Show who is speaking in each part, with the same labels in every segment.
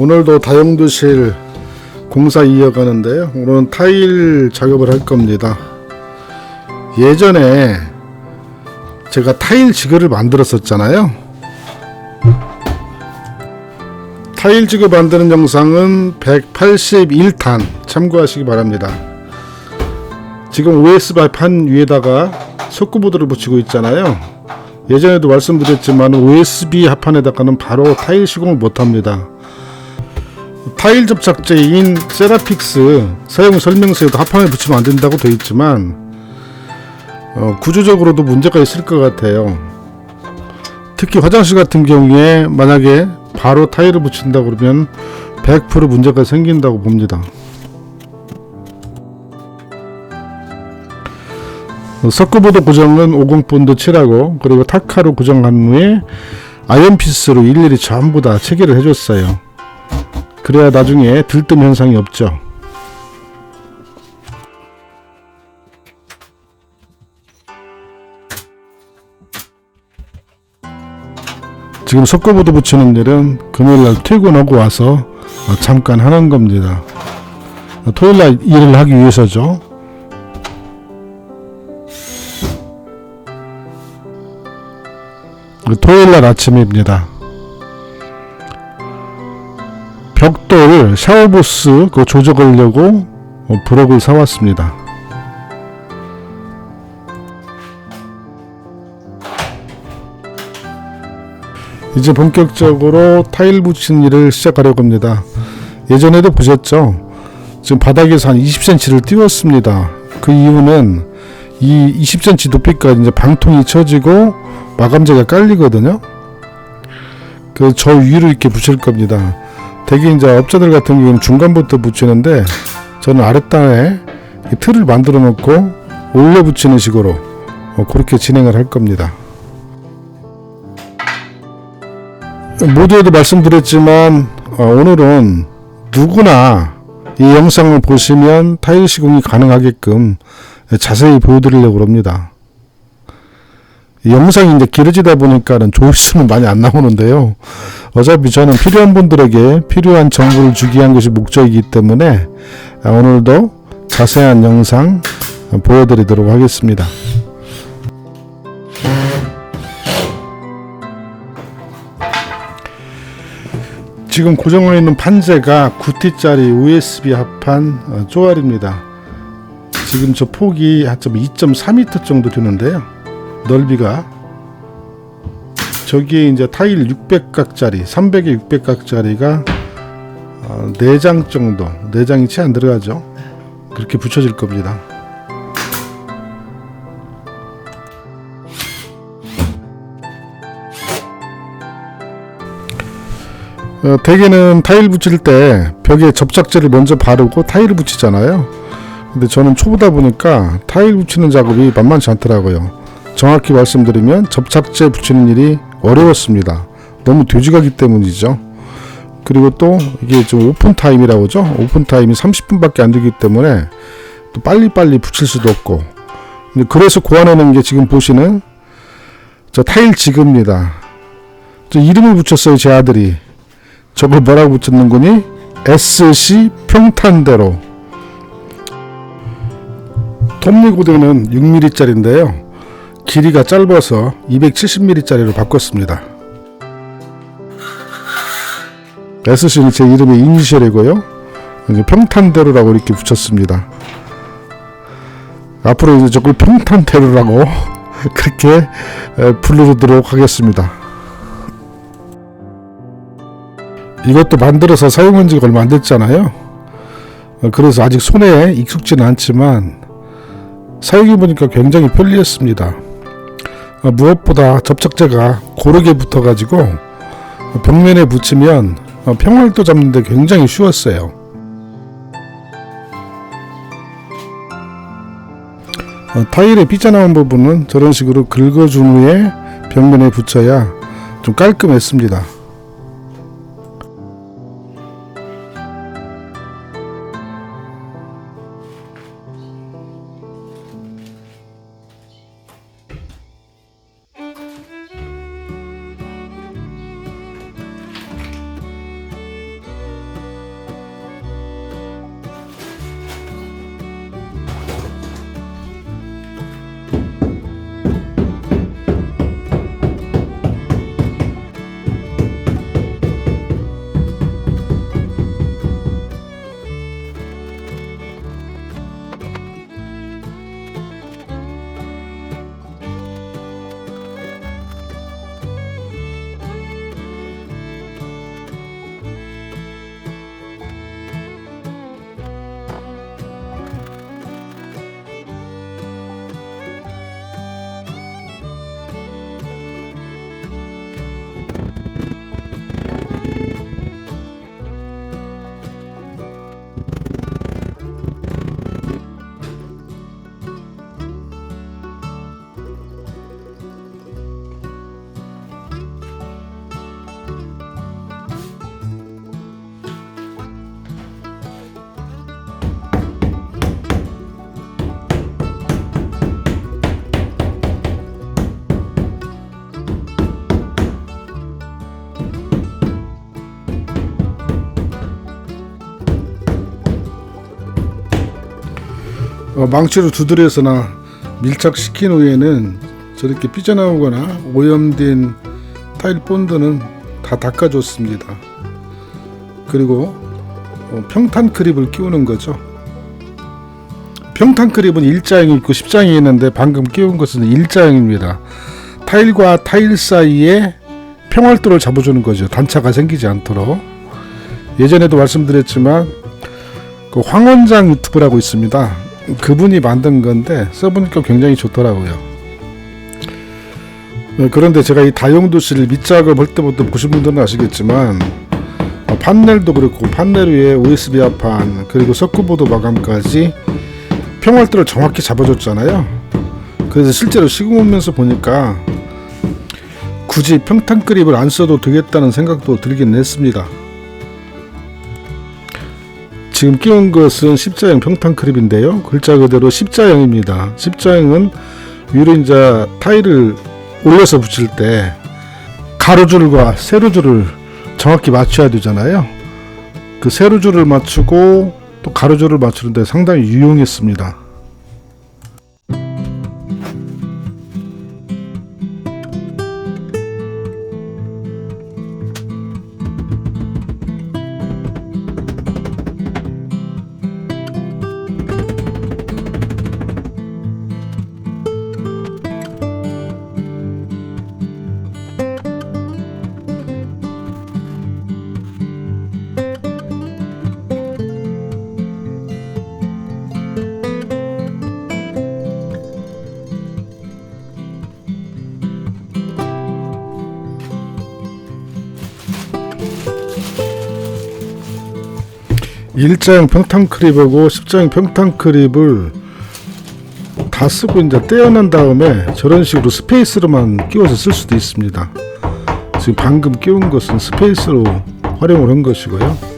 Speaker 1: 오늘도 다용도실 공사 이어가는데요. 오늘은 타일 작업을 할 겁니다. 예전에 제가 타일 지그를 만들었었잖아요. 타일 지그 만드는 영상은 181탄 참고하시기 바랍니다. 지금 OSB 판 위에다가 석구보드를 붙이고 있잖아요. 예전에도 말씀드렸지만 OSB 합판에다가는 바로 타일 시공을 못합니다. 타일 접착제인 세라픽스 사용 설명서에도 합판에 붙이면 안 된다고 되어 있지만 어, 구조적으로도 문제가 있을 것 같아요. 특히 화장실 같은 경우에 만약에 바로 타일을 붙인다 그러면 100% 문제가 생긴다고 봅니다. 석고보드 고정은 50본드 칠하고 그리고 타카로 고정한 후에 아이언피스로 일일이 전부 다 체결을 해줬어요. 그래야 나중에 들뜸 현상이 없죠. 지금 석고보드 붙이는 일은 금요일날 퇴근하고 와서 어, 잠깐 하는 겁니다. 어, 토요일날 일을 하기 위해서죠. 토요일날 아침입니다. 벽돌 샤워부스 그 조작하려고 어, 브럭을 사왔습니다. 이제 본격적으로 타일 붙이는 일을 시작하려고 합니다. 예전에도 보셨죠? 지금 바닥에서 한 20cm를 띄웠습니다. 그 이유는 이 20cm 높이까지 이제 방통이 쳐지고 마감재가 깔리거든요. 그 저 위로 이렇게 붙일 겁니다. 대개 이제 업자들 같은 경우는 중간부터 붙이는데 저는 아랫단에 이 틀을 만들어 놓고 올려 붙이는 식으로 어, 그렇게 진행을 할 겁니다. 모두에도 말씀드렸지만 어, 오늘은 누구나 이 영상을 보시면 타일 시공이 가능하게끔 자세히 보여드리려고 합니다. 이 영상이 이제 길어지다 보니까는 조회수는 많이 안 나오는데요. 어차피 저는 필요한 분들에게 필요한 정보를 주기 위한 것이 목적이기 때문에 아, 오늘도 자세한 영상 보여드리도록 하겠습니다. 지금 고정되어 있는 판재가 9T짜리 USB 합판 어, 쪼알입니다. 지금 저 폭이 한 2.4m 정도 되는데요. 넓이가 저기에 이제 타일 600각짜리, 300에 600각짜리가 어, 4장 정도, 4장이 채 안 들어가죠. 그렇게 붙여질 겁니다. 어, 대개는 타일 붙일 때 벽에 접착제를 먼저 바르고 타일을 붙이잖아요. 근데 저는 초보다 보니까 타일 붙이는 작업이 만만치 않더라고요. 정확히 말씀드리면 접착제 붙이는 일이 어려웠습니다. 너무 돼지가기 때문이죠. 그리고 또 이게 좀 오픈 타임이라고 하죠. 오픈 타임이 30분밖에 안 되기 때문에 또 빨리빨리 붙일 수도 없고. 그래서 고안해놓은 게 지금 보시는 저 타일 지그입니다. 저 이름을 붙였어요, 제 아들이. 저걸 뭐라고 붙였는 거니? SC 평탄대로. 톱니고대는 6mm짜리인데요. 길이가 짧아서 270mm짜리로 바꿨습니다. SC는 제 이름의 이니셜이고요. 평탄대로라고 이렇게 붙였습니다. 앞으로 이제 저걸 평탄대로라고 그렇게 부르도록 하겠습니다. 이것도 만들어서 사용한 지가 얼마 안 됐잖아요. 어, 그래서 아직 손에 익숙지는 않지만 사용해 보니까 굉장히 편리했습니다. 어, 무엇보다 접착제가 고르게 붙어가지고 벽면에 붙이면 어, 평활도 잡는데 굉장히 쉬웠어요. 타일에 삐져나온 부분은 저런 식으로 긁어준 후에 벽면에 붙여야 좀 깔끔했습니다. 망치로 두드려서나 밀착시킨 후에는 저렇게 삐져나오거나 오염된 타일 본드는 다 닦아줬습니다. 그리고 어, 평탄 크립을 끼우는 거죠. 평탄 크립은 일자형이 있고 십자형이 있는데 방금 끼운 것은 일자형입니다. 타일과 타일 사이에 평활도를 잡아주는 거죠. 단차가 생기지 않도록. 예전에도 말씀드렸지만 그 황원장 유튜브라고 있습니다. 그분이 만든 건데 써보니까 굉장히 좋더라고요. 네, 그런데 제가 이 다용도실 밑작업 할 때부터 보신 분들은 아시겠지만 어, 판넬도 그렇고 판넬 위에 USB 합판 그리고 석구보드 마감까지 평활도를 정확히 잡아줬잖아요. 그래서 실제로 시공하면서 보니까 굳이 평탄 그립을 안 써도 되겠다는 생각도 들긴 했습니다. 지금 끼운 것은 십자형 평탄 크립인데요. 글자 그대로 십자형입니다. 십자형은 위로 이제 타일을 올려서 붙일 때 가로줄과 세로줄을 정확히 맞춰야 되잖아요. 그 세로줄을 맞추고 또 가로줄을 맞추는데 상당히 유용했습니다. 일자형 평탄 크립하고 십자형 평탄 크립을 다 쓰고 이제 떼어낸 다음에 저런 식으로 스페이스로만 끼워서 쓸 수도 있습니다. 지금 방금 끼운 것은 스페이스로 활용을 한 것이고요.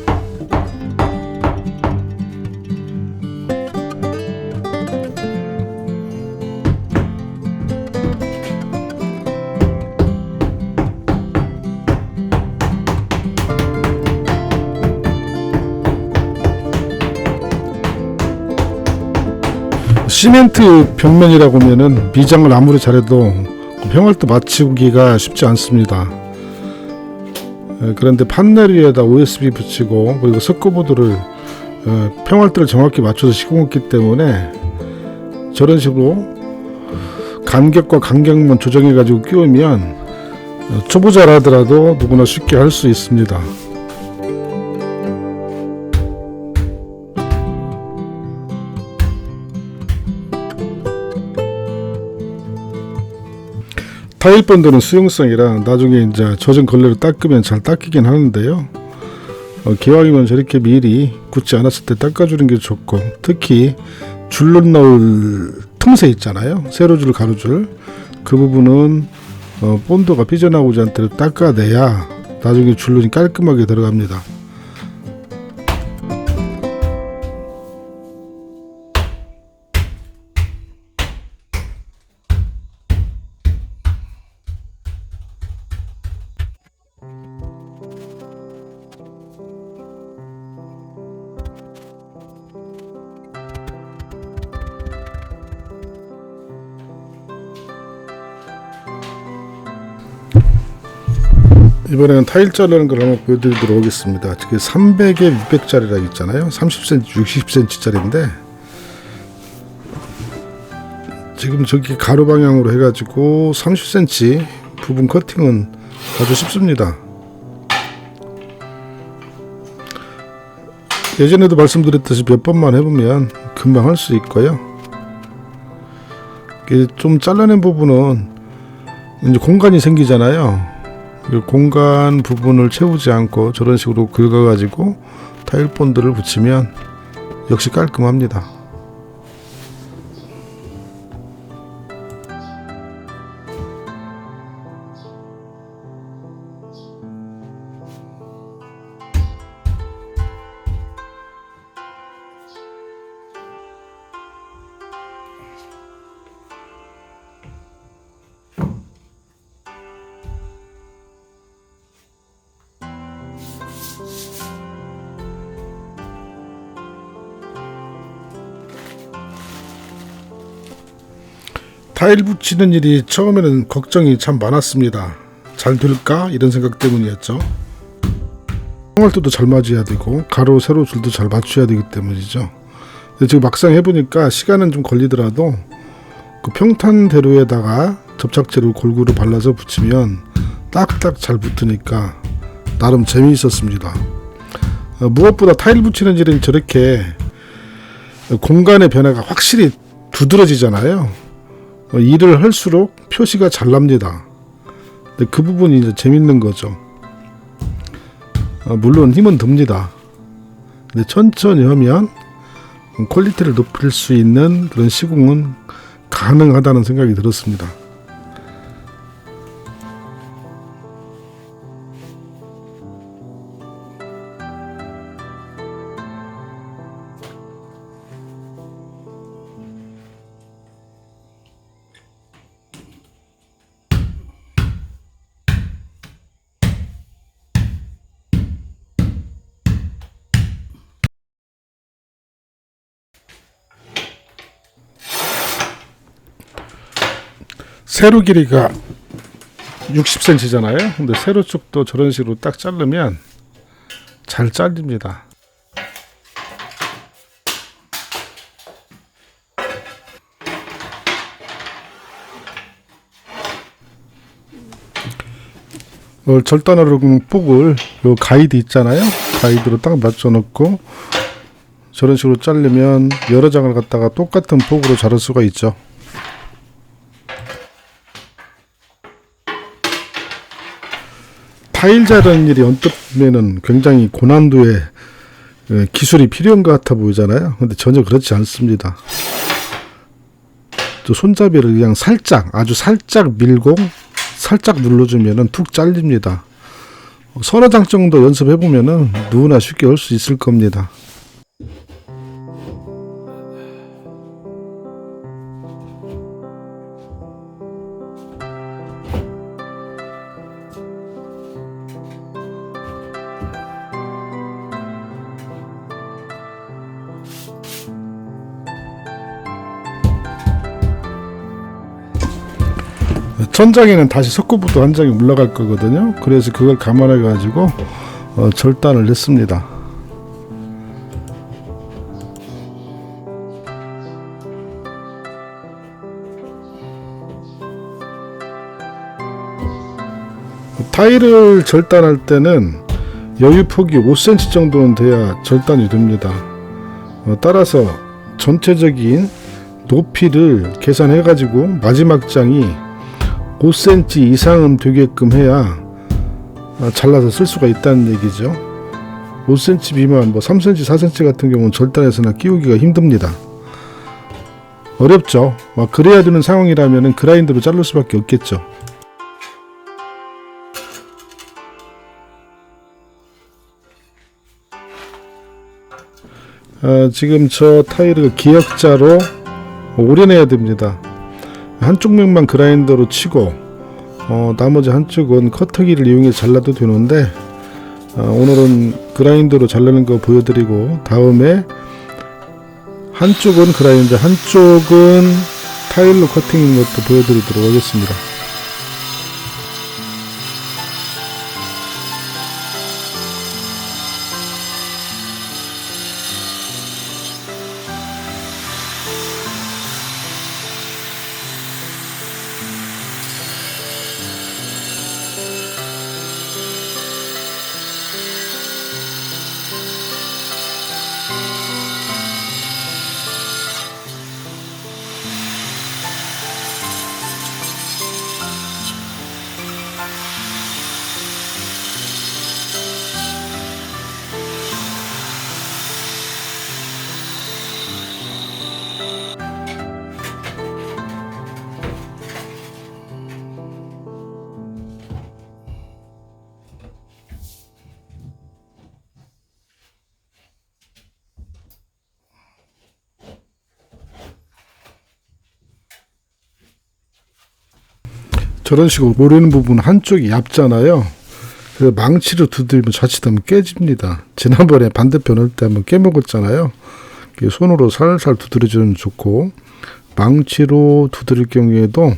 Speaker 1: 시멘트 벽면이라고 하면은 미장을 아무리 잘해도 평활도 맞추기가 쉽지 않습니다. 에, 그런데 판넬 위에다 USB 붙이고 그리고 석고보드를 어, 평활도를 정확히 맞춰서 시공했기 때문에 저런 식으로 간격과 간격만 조정해 가지고 끼우면 어, 초보자라더라도 누구나 쉽게 할 수 있습니다. 타일 본드는 수용성이라 나중에 이제 젖은 걸레로 닦으면 잘 닦이긴 하는데요. 어, 기왕이면 저렇게 미리 굳지 않았을 때 닦아주는 게 좋고 특히 줄로 넣을 틈새 있잖아요. 세로줄, 가로줄 그 부분은 어, 본드가 삐져나오지 않도록 닦아내야 나중에 줄눈이 깔끔하게 들어갑니다. 이번에는 타일 자르는 걸 한번 보여드리도록 하겠습니다. 그게 300에 600짜리라 있잖아요. 30cm, 60cm짜리인데 지금 저기 가로 방향으로 해가지고 30cm 부분 커팅은 아주 쉽습니다. 예전에도 말씀드렸듯이 몇 번만 해보면 금방 할 수 있고요. 이게 좀 잘라낸 부분은 이제 공간이 생기잖아요. 그 공간 부분을 채우지 않고 저런 식으로 긁어가지고 타일 본드를 붙이면 역시 깔끔합니다. 타일 붙이는 일이 처음에는 걱정이 참 많았습니다. 잘 될까? 이런 생각 때문이었죠. 평활도도 잘 맞춰야 되고 가로 세로 줄도 잘 맞춰야 되기 때문이죠. 지금 막상 해보니까 시간은 좀 걸리더라도 그 평탄대로에다가 접착제를 골고루 발라서 붙이면 딱딱 잘 붙으니까 나름 재미있었습니다. 어, 무엇보다 타일 붙이는 일은 저렇게 공간의 변화가 확실히 두드러지잖아요. 어, 일을 할수록 표시가 잘 납니다. 근데 그 부분이 이제 재밌는 거죠. 어, 물론 힘은 듭니다. 근데 천천히 하면 퀄리티를 높일 수 있는 그런 시공은 가능하다는 생각이 들었습니다. 세로 길이가 60cm잖아요. 근데 세로 쪽도 저런 식으로 딱 자르면 잘 잘립니다. 어, 절단으로 폭을 요 가이드 있잖아요. 가이드로 딱 맞춰 놓고 저런 식으로 자르면 여러 장을 갖다가 똑같은 폭으로 자를 수가 있죠. 타일 자르는 일이 언뜻 보면은 굉장히 고난도의 에, 기술이 필요한 것 같아 보이잖아요. 근데 전혀 그렇지 않습니다. 또 손잡이를 그냥 살짝 아주 살짝 밀고 살짝 눌러주면은 툭 잘립니다. 서너 장 정도 연습해 보면은 누구나 쉽게 할 수 있을 겁니다. 천장에는 다시 석고부도 한 장이 올라갈 거거든요. 그래서 그걸 감안해 가지고 어, 절단을 했습니다. 타일을 절단할 때는 여유 폭이 5cm 정도는 돼야 절단이 됩니다. 어, 따라서 전체적인 높이를 계산해 가지고 마지막 장이 5cm 이상은 되게끔 해야 아, 잘라서 쓸 수가 있다는 얘기죠. 5cm 미만, 뭐 3cm, 4cm 같은 경우는 절단해서나 끼우기가 힘듭니다. 어렵죠. 막 그래야 되는 상황이라면 그라인더로 자를 수밖에 없겠죠. 아, 지금 저 타일을 기역자로 오려내야 됩니다. 한쪽 면만 그라인더로 치고 어, 나머지 한쪽은 커터기를 이용해 잘라도 되는데 어, 오늘은 그라인더로 자르는 거 보여드리고 다음에 한쪽은 그라인더 한쪽은 타일로 커팅인 것도 보여드리도록 하겠습니다. 저런 식으로 모르는 부분 한쪽이 얇잖아요. 그 망치로 두들면 자칫하면 깨집니다. 지난번에 반대편 할때 한번 깨먹었잖아요. 손으로 살살 두드려주면 좋고 망치로 두드릴 경우에도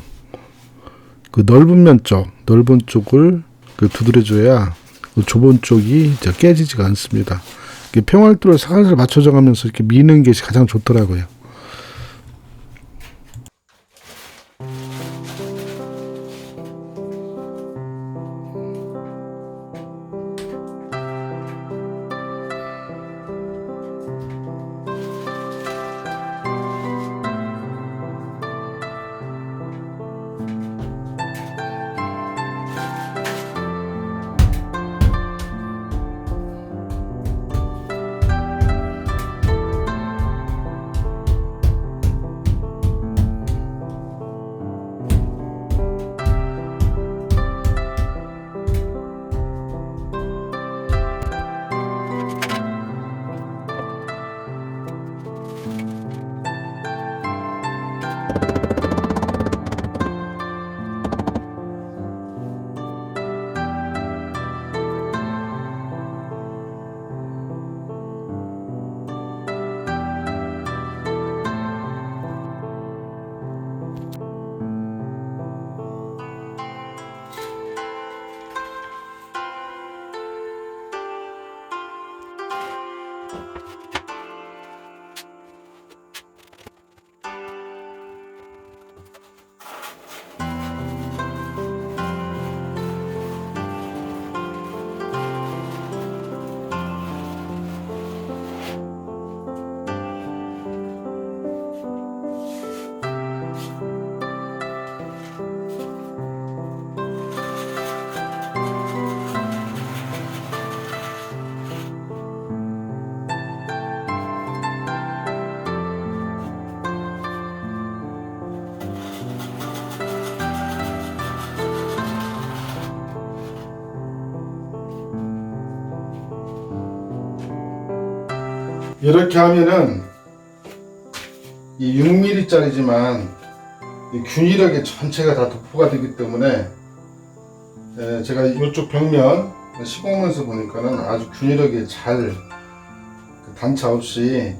Speaker 1: 그 넓은 면 쪽, 넓은 쪽을 그 두드려줘야 그 좁은 쪽이 이제 깨지지가 않습니다. 평활도를 살살 맞춰져가면서 이렇게 미는 게 가장 좋더라고요. 이렇게 하면은 이 6mm짜리지만 균일하게 전체가 다 도포가 되기 때문에 에, 제가 이쪽 벽면 시공면서 보니까는 아주 균일하게 잘그 단차 없이 에,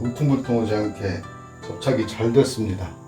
Speaker 1: 울퉁불퉁하지 않게 접착이 잘 됐습니다.